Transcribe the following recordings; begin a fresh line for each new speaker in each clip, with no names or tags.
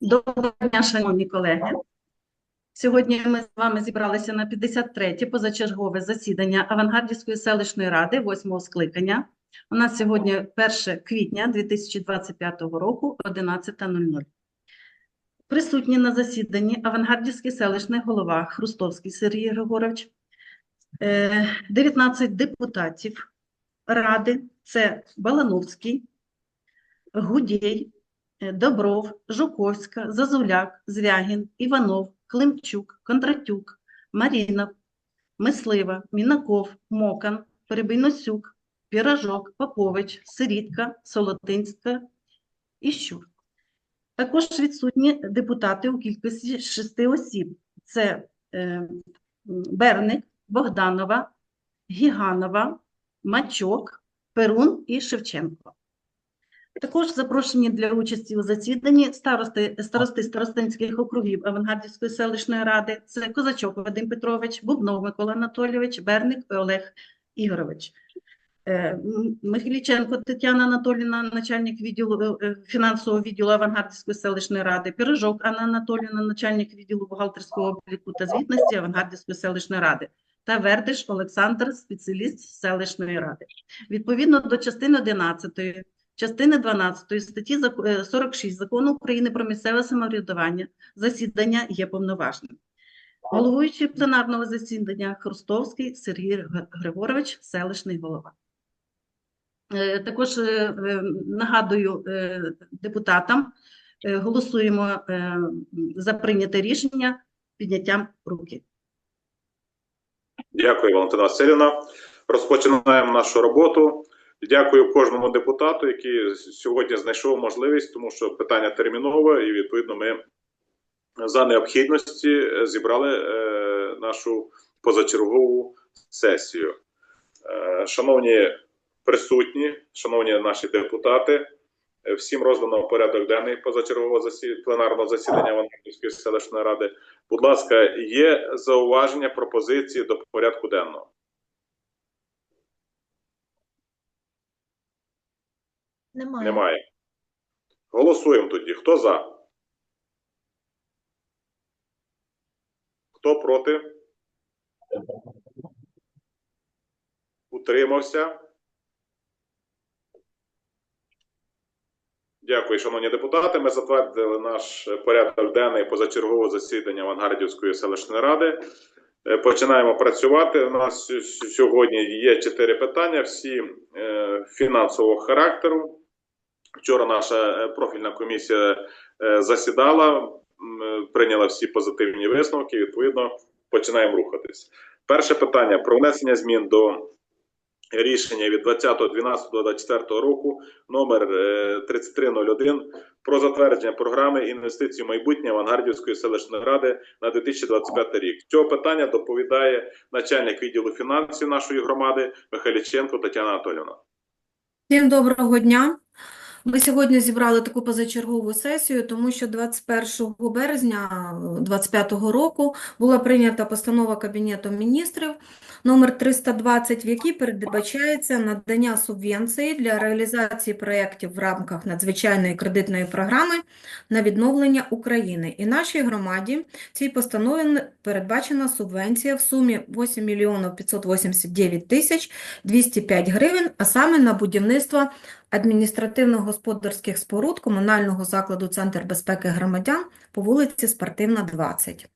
Доброго дня, шановні колеги. Сьогодні ми з вами зібралися на 53-те позачергове засідання Авангардівської селищної ради 8-го скликання. У нас сьогодні 1 квітня 2025 року, 11.00. Присутні на засіданні Авангардівський селищний голова Хрустовський Сергій Григорович, е, 19 депутатів ради, це Балановський, Гудєй, Е, Добров, Жуковська, Зазуляк, Звягін, Іванов, Климчук, Кондратюк, Марінов, Мислива, Мінаков, Мокан, Перебийносюк, Піражок, Попович, Сирітка, Солотинська і Щур. Також відсутні депутати у кількості шести осіб. Це е, Берник, Богданова, Гіганова, Мачок, Перун і Шевченко. Також запрошені для участі у засіданні старости, старости старостинських округів Авангардівської селищної ради. Це Козачок Вадим Петрович, Бубнов Микола Анатолійович, Берник Олег Ігорович. Е, Михайліченко Тетяна Анатоліївна, начальник відділу е, фінансового відділу Авангардівської селищної ради, Пирожок Анна Анатоліївна, начальник відділу бухгалтерського обліку та звітності Авангардівської селищної ради та Вердиш Олександр, спеціаліст селищної ради. Відповідно до частини 11 частини 12 статті зак- е, 46 Закону України про місцеве самоврядування засідання є повноважним. Головуючий пленарного засідання Хрустовський Сергій Григорович, селищний голова. Е, Також е, нагадую депутатам, голосуємо за прийняте рішення підняттям руки.
Дякую, Валентина Васильівна. Розпочинаємо нашу роботу. Дякую кожному депутату, який сьогодні знайшов можливість, тому що питання термінове, і відповідно ми за необхідності зібрали е, нашу позачергову сесію. Е, шановні присутні, шановні наші депутати, е, всім роздано порядок денний позачергового засі... пленарного засідання Ванківської селищної ради. Будь ласка, є зауваження, пропозиції до порядку денного?
Немає.
Немає. Голосуємо тоді. Хто за? Хто проти? Утримався? Дякую, шановні депутати. Ми затвердили наш порядок денний позачергового засідання Авангардівської селищної ради. Е, Починаємо працювати. У нас сьогодні є чотири питання, всі е, фінансового характеру. Вчора наша е, профільна комісія е, засідала, е, прийняла всі позитивні висновки. Відповідно, починаємо рухатись. Перше питання про внесення змін до рішення від 20.12.24 року номер е, 3301 про затвердження програми інвестицій в майбутнє Авангардівської селищної ради на 2025 рік. Цього питання доповідає начальник відділу фінансів нашої громади Михайліченко Тетяна Анатолівна.
Всім доброго дня. Ми сьогодні зібрали таку позачергову сесію, тому що 21 березня 2025 року була прийнята постанова Кабінету міністрів номер 320, в якій передбачається надання субвенції для реалізації проєктів в рамках надзвичайної кредитної програми на відновлення України. І нашій громаді в цій постанові передбачена субвенція в сумі 8 мільйонів 589 тисяч 205 гривень, а саме на будівництво адміністративно-господарських споруд комунального закладу Центр безпеки громадян по вулиці Спортивна, 20.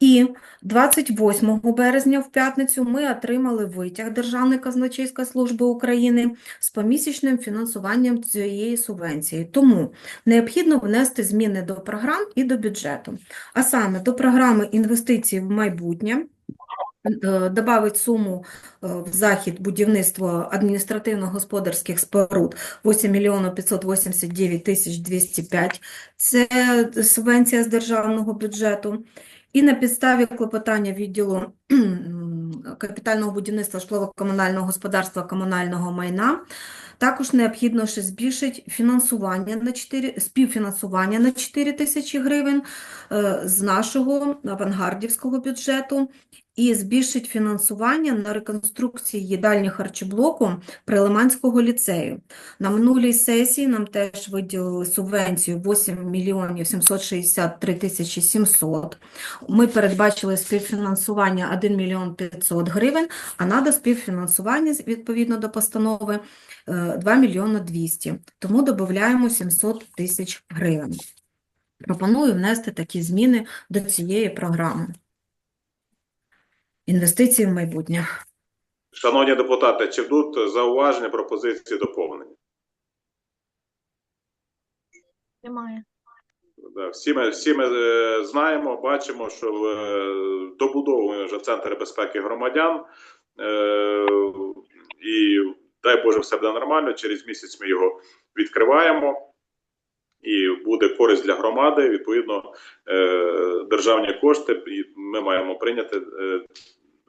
І 28 березня в п'ятницю ми отримали витяг Державної казначейської служби України з помісячним фінансуванням цієї субвенції. Тому необхідно внести зміни до програм і до бюджету. А саме до програми інвестицій в майбутнє добавить суму е, в захід будівництво адміністративно-господарських споруд 8 мільйонів 589 тисяч 205. Це субвенція з державного бюджету. І на підставі клопотання відділу капітального будівництва житлово-комунального господарства комунального майна також необхідно ще збільшити фінансування на 4, співфінансування на 4 тисячі гривень е, з нашого авангардівського бюджету і збільшить фінансування на реконструкцію їдальні харчоблоку Прилиманського ліцею. На минулій сесії нам теж виділили субвенцію 8 мільйонів 763 тисячі 700. Ми передбачили співфінансування 1 мільйон 500 гривень, а надо співфінансування відповідно до постанови е, 2 мільйони 200. Тому додаємо 700 тисяч гривень. Пропоную внести такі зміни до цієї програми. Інвестиції в майбутнє.
Шановні депутати, чи будуть зауваження, пропозиції, доповнення?
Немає.
Да, Всі ми, всі ми е, знаємо, бачимо, що е, добудовуємо вже центр безпеки громадян. Е, і дай Боже, все буде нормально. Через місяць ми його відкриваємо. І буде користь для громади. Відповідно, е, державні кошти і ми маємо прийняти е,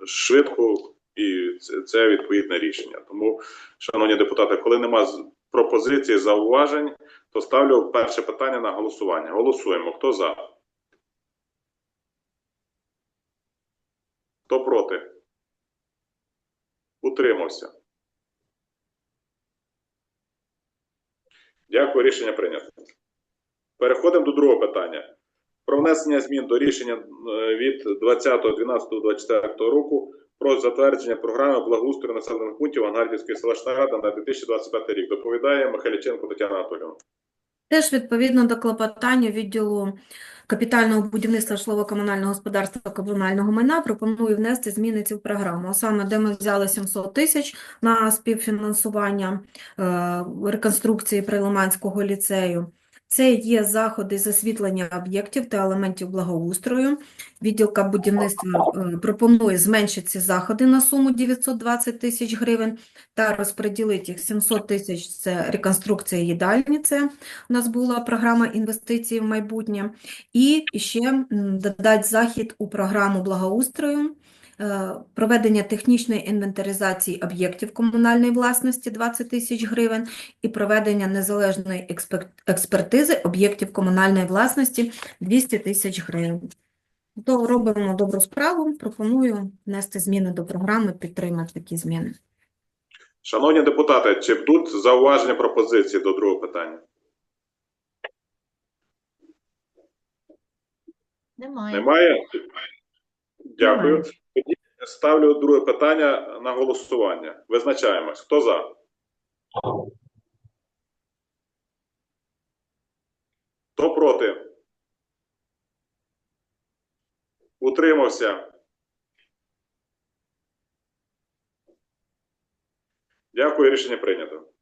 швидко, і це, відповідне рішення. Тому, шановні депутати, коли нема пропозицій, зауважень, то ставлю перше питання на голосування. Голосуємо. Хто за? Хто проти? Утримався. Дякую, рішення прийнято. Переходимо до другого питання. Про внесення змін до рішення е, від 20.12.24 року про затвердження програми благоустрою населених пунктів Ангардівської селищної ради на 2025 рік. Доповідає Михайліченко Тетяна Анатолійовна.
Теж відповідно до клопотання відділу капітального будівництва житлово-комунального господарства комунального майна пропоную внести зміни цю програму, саме де ми взяли 700 тисяч на співфінансування е, реконструкції Прилиманського ліцею. Це є заходи з освітлення об'єктів та елементів благоустрою. Відділка будівництва е, пропонує зменшити ці заходи на суму 920 тисяч гривень та розподілити їх 700 тисяч – це реконструкція їдальні, це у нас була програма інвестицій в майбутнє. І ще додати захід у програму благоустрою, проведення технічної інвентаризації об'єктів комунальної власності 20 тисяч гривень і проведення незалежної експертизи об'єктів комунальної власності 200 тисяч гривень. То робимо добру справу, пропоную внести зміни до програми, підтримати такі зміни.
Шановні депутати, чи будуть зауваження пропозиції до другого питання?
Немає.
Немає? Дякую. Тоді ставлю друге питання на голосування. Визначаємось. Хто за? Хто проти? Утримався? Дякую, рішення прийнято.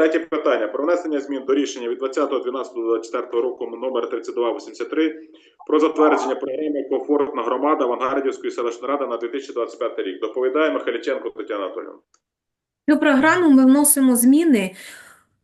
Третє питання. Про внесення змін до рішення від 20.12.24 року номер 3283 про затвердження програми «Комфортна громада» Авангардівської селищної ради на 2025 рік. Доповідає Михайліченко Тетяна
Анатольовна. До програми ми вносимо зміни.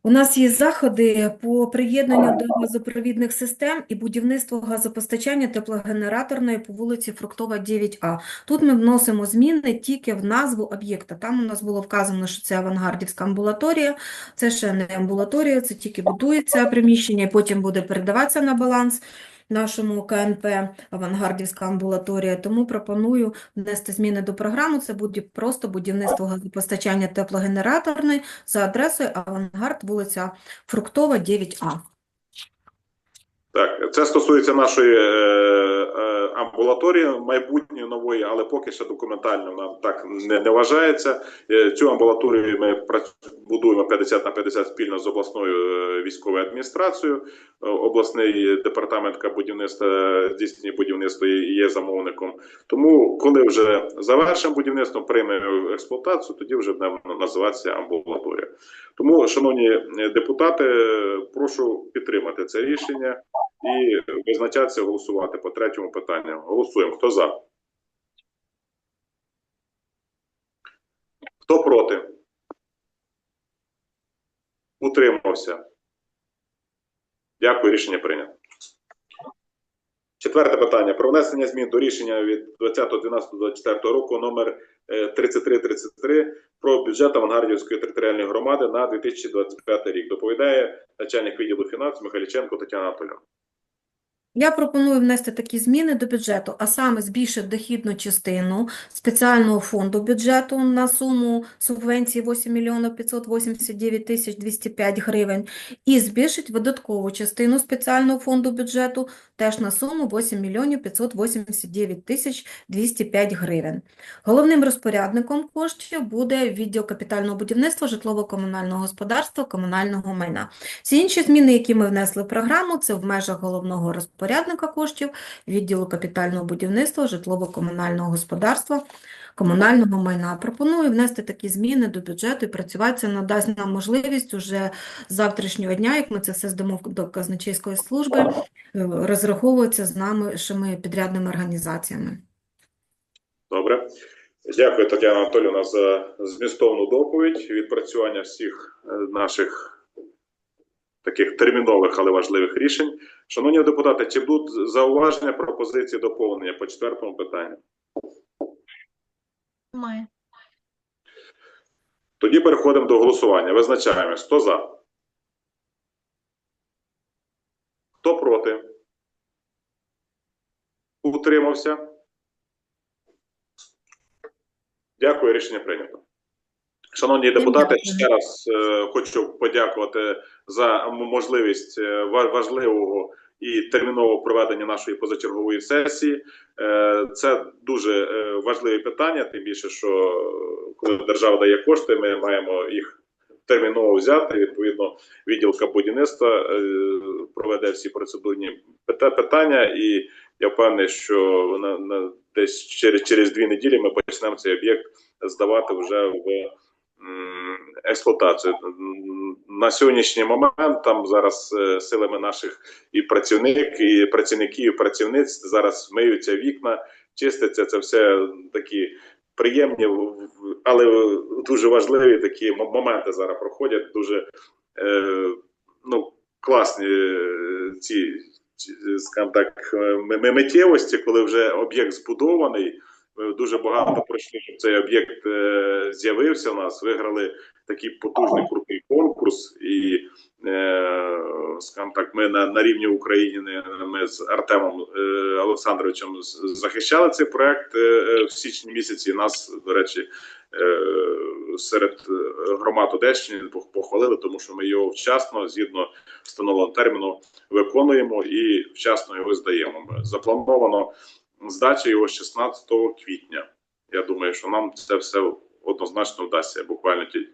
У нас є заходи по приєднанню до газопровідних систем і будівництво газопостачання теплогенераторної по вулиці Фруктова, 9А. Тут ми вносимо зміни тільки в назву об'єкта. Там у нас було вказано, що це авангардівська амбулаторія. Це ще не амбулаторія, це тільки будується приміщення і потім буде передаватися на баланс нашому КНП Авангардівська амбулаторія. Тому пропоную внести зміни до програми. Це буде просто будівництво газопостачання теплогенераторної за адресою Авангард, вулиця Фруктова, 9А.
Так, це стосується нашої е, е, амбулаторії майбутньої нової, але поки що документально нам так не, не вважається. Е, цю амбулаторію ми будуємо 50 на 50 спільно з обласною е, військовою адміністрацією. Е, Обласний департамент будівництва здійснює будівництво і є замовником. Тому, коли вже завершимо будівництво, приймемо експлуатацію, тоді вже буде називатися амбулаторія. Тому, шановні депутати, прошу підтримати це рішення і визначатися голосувати по третьому питанню. Голосуємо. Хто за? Хто проти? Утримався. Дякую, рішення прийнято. Четверте питання. Про внесення змін до рішення від 20.12.24 року номер е, 3333 про бюджет Авангардівської територіальної громади на 2025 рік. Доповідає начальник відділу фінансів Михайліченко Тетяна Анатолійовна.
Я пропоную внести такі зміни до бюджету, а саме збільшити дохідну частину спеціального фонду бюджету на суму субвенції 8 мільйонів 589 тисяч 205 гривень і збільшити видаткову частину спеціального фонду бюджету теж на суму 8 мільйонів 589 тисяч 205 гривень. Головним розпорядником коштів буде відділ капітального будівництва, житлово-комунального господарства, комунального майна. Всі інші зміни, які ми внесли в програму, це в межах головного розпорядника коштів, відділу капітального будівництва, житлово-комунального господарства, комунального майна. Пропоную внести такі зміни до бюджету і працювати. Це надасть нам можливість уже з завтрашнього дня, як ми це все здамо до казначейської служби, е, розраховуватися з нашими підрядними організаціями.
Добре. Дякую, Тетяна Анатолійовна, за змістовну доповідь, відпрацювання всіх е, наших таких термінових, але важливих рішень. Шановні депутати, чи будуть зауваження, пропозиції, доповнення по четвертому питанню?
Немає.
Тоді переходимо до голосування. Визначаємо, Хто за? Хто проти? Утримався? Дякую, рішення прийнято. Шановні депутати, ще раз е, хочу подякувати за можливість е, важливого і термінового проведення нашої позачергової сесії. Е, Це дуже важливі питання, тим більше, що коли держава дає кошти, ми маємо їх терміново взяти. Відповідно, відділка будівництва проведе всі процедурні пита- питання, і я впевнений, що на, десь через, через дві неділі ми почнемо цей об'єкт здавати вже в експлуатацію. На сьогоднішній момент там зараз е, силами наших і працівник, і працівників, і працівниць зараз миються вікна, чиститься це все такі приємні, але дуже важливі такі моменти зараз проходять. Дуже е, ну, класні е, ці, скажімо так, е, миттєвості, коли вже об'єкт збудований. Дуже багато пройшли, щоб цей об'єкт е, з'явився у нас. Виграли такий потужний крутий конкурс, і е, скажімо так, ми на, на рівні України ми з Артемом е, Олександровичем захищали цей проект е, в січні місяці. Нас, до речі, серед громад Одещини похвалили, тому що ми його вчасно, згідно встановленого терміну, виконуємо і вчасно його здаємо. Заплановано здача його 16 квітня. Я думаю, що нам це все однозначно вдасться. Буквально ті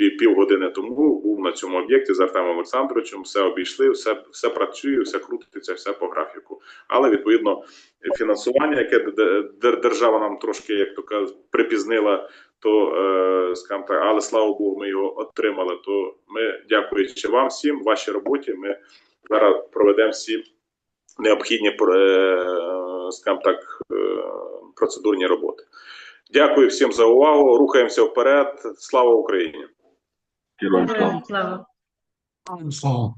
пів, півгодини тому був на цьому об'єкті з Артемом Олександровичем. Все обійшли, все, все працює, все крутиться, все по графіку. Але відповідно фінансування, яке держава нам трошки, як то кажуть, припізнила, то е, скажімо так, але слава Богу, ми його отримали. То ми, дякуючи вам всім, вашій роботі, ми зараз проведемо всі необхідні е, скажімо так, е, процедурні роботи. Дякую всім за увагу. Рухаємося вперед. Слава Україні!
Героям слава.
Слава.
Слава.